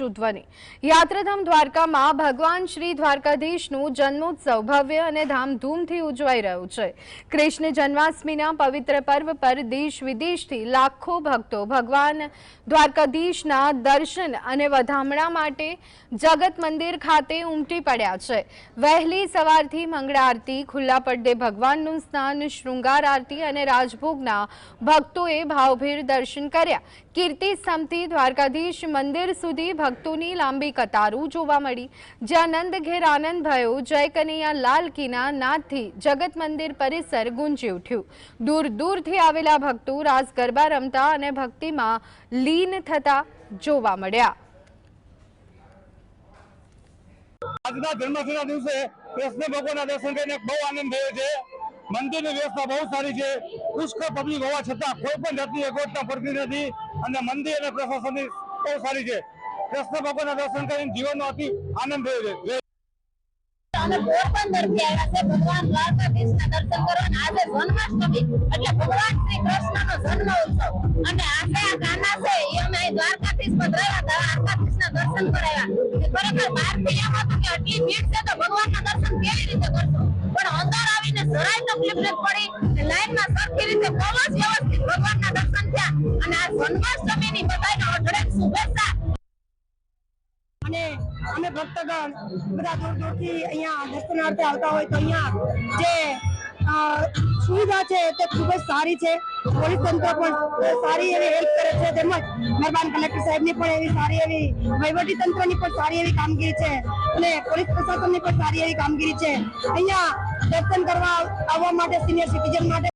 ઊંચું ધ્વનિ યાત્રાધામ દ્વારકામાં ભગવાન શ્રી દ્વારકાધીશનું જન્મોત્સવ ભવ્ય અને ધામધૂમથી ઉજવાઈ રહ્યું છે. કૃષ્ણ જન્માષ્ટમીના પવિત્ર પર્વ પર દેશ વિદેશથી લાખો ભક્તો ભગવાન દ્વારકાધીશના દર્શન અને વધામણા માટે જગત મંદિર ખાતે ઉમટી પડ્યા છે. વહેલી સવારથી મંગળા આરતી, ખુલ્લા પડદે ભગવાનનું સ્નાન, શૃંગાર આરતી અને રાજભોગના ભક્તોએ ભાવભેર દર્શન કર્યા. કીર્તિ સ્તંભથી દ્વારકાધીશ મંદિર સુધી ભક્તોની લાંબી કતારો જોવા મળી. જ્યાં નંદ ઘેર આનંદ ભયો, જય કનૈયા લાલ કીના, નાદથી જગત મંદિર પરિસર ગુંજી ઉઠ્યું. દૂર દૂરથી આવેલા ભક્તો રાસ ગરબા રમતા અને ભક્તિમાં લીન થતા જોવા મળ્યા. આજના જન્માષ્ટમીના દિવસે કૃષ્ણ ભગવાનના દર્શન કરીને બહુ આનંદ થયો છે. મંદિરની વ્યવસ્થા બહુ સારી છે. પુષ્કળ પબ્લિક હોવા છતાં કોઈ પણ જાતની અગવડતા પડતી નથી અને મંદિર અને પ્રશાસનની બહુ સારી છે. કૃષ્ણ ભગવાનના દર્શન કરીને જીવનનો અતિ આનંદ થયો છે. ભગવાન દ્વારકાધીશના દર્શન કરવા અને આ ગાના છે, એ અમે તો ભગવાનના દર્શન કેવી રીતે પણ અંદર આવીને જરાય તકલીફ પડી. લાઈનમાં સરખી રીતે જ વ્યવસ્થિત ભગવાનના દર્શન થયા. અને આ જન્માષ્ટમીની બધાને અઢળક શુભેચ્છા અમે ભક્તગણ બધા દૂર દૂરથી અહીંયા દર્શનાર્થે આવતા હોય તો અહીંયા જે સુવિધા છે તે ખૂબ જ સારી છે. પોલીસ તંત્ર પણ સારી એવી હેલ્પ કરે છે. તેમજ મહેરબાન કલેક્ટર સાહેબની પણ એવી સારી એવી, વહીવટી તંત્રની પણ સારી એવી કામગીરી છે અને પોલીસ પ્રશાસનની પણ સારી એવી કામગીરી છે. અહીંયા દર્શન કરવા આવવા માટે સિનિયર સિટીઝન માટે